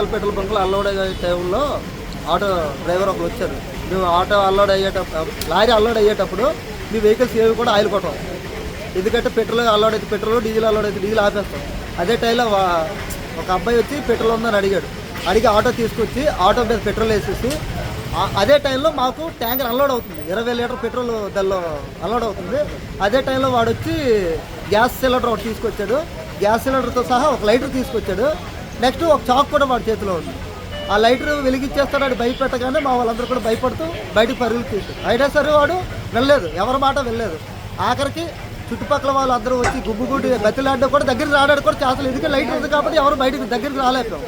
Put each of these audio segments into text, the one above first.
All petrol బంకులు unload అయ్యే టైంలో auto driver ఒకరు వచ్చారు మేము ఆటో అన్లోడ్ అయ్యేటప్పుడు లారీ అన్లోడ్ అయ్యేటప్పుడు మీ వెహికల్స్ ఏవి కూడా ఆయిల్ కొట్టం ఎందుకంటే పెట్రోల్ అలౌడ్ అయితే పెట్రోల్ డీజిల్ అలౌడ్ అయితే డీజిల్ ఆపేస్తాం. అదే టైంలో ఒక అబ్బాయి వచ్చి పెట్రోల్ ఉందని అడిగాడు. అడిగి ఆటో తీసుకొచ్చి ఆటో మీద పెట్రోల్ వేసేసి అదే టైంలో మాకు ట్యాంకర్ అన్లోడ్ అవుతుంది. ఇరవై లీటర్ పెట్రోల్ దానిలో అన్లోడ్ అవుతుంది. అదే టైంలో వాడు వచ్చి గ్యాస్ సిలిండర్ ఒకటి తీసుకొచ్చాడు. గ్యాస్ సిలిండర్తో సహా ఒక లైటర్ తీసుకొచ్చాడు. నెక్స్ట్ ఒక చాక్ కూడా వాడి చేతిలో ఉంది. ఆ లైటర్ వెలిగించేస్తాడు అని భయపెట్టగానే మా వాళ్ళందరూ కూడా భయపడుతూ బయటకు పరుగులు తీశారు. అయినా సరే వాడు వెళ్ళలేదు ఎవరి మాట వెళ్ళలేదు. ఆఖరికి చుట్టుపక్కల వాళ్ళందరూ వచ్చి గుబ్బుగుడ్డి బతిలాడడం కూడా దగ్గరికి రావడానికి కూడా చేస్తలేదు ఎందుకంటే లైట్ ఉంది కాబట్టి ఎవరు బయటకు దగ్గరికి రాలేకపోయాం.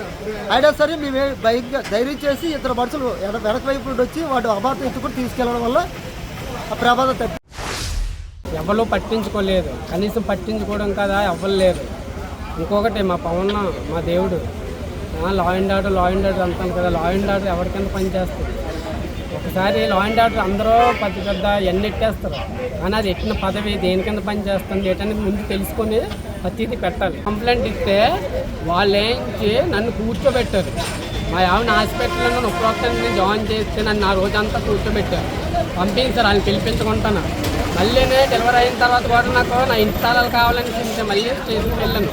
అయినా సరే మేము భయంగా ధైర్యం చేసి ఇద్దరు మనుషులు ఎడ- వెనక వైపు నుండి వచ్చి వాడు అబార్తం ఎత్తుకుని తీసుకెళ్ళడం వల్ల ఆ ప్రమాదం తప్పి ఎవరు పట్టించుకోలేదు. కనీసం పట్టించుకోవడం కదా ఎవ్వరు లేదు. ఇంకొకటి మా పవన్ మా దేవుడు. Law and order law and order అంటాను కదా లా అండ్ ఆర్డర్ ఎవరికైనా పనిచేస్తుంది ఒకసారి లా అండ్ ఆర్డర్ అందరూ పెద్ద పెద్ద ఎన్ని ఎట్టేస్తారు. కానీ అది ఎట్టిన పదవి దేనికైనా పనిచేస్తుంది ఏంటనేది ముందు తెలుసుకొని ప్రతిదీ పెట్టాలి. కంప్లైంట్ ఇస్తే వాళ్ళేంచి నన్ను కూర్చోబెట్టారు. మా ఆవిడ హాస్పిటల్లో నన్ను ఒక్కొక్కరిని జాయిన్ చేస్తే నన్ను ఆ రోజంతా కూర్చోబెట్టారు. పంపించారు వాళ్ళని పిలిపించుకుంటాను. మళ్ళీ డెలివరీ అయిన తర్వాత కూడా నాకు నా ఇంటి కావాలని చెప్తే మళ్ళీ స్టేషన్కి వెళ్ళాను.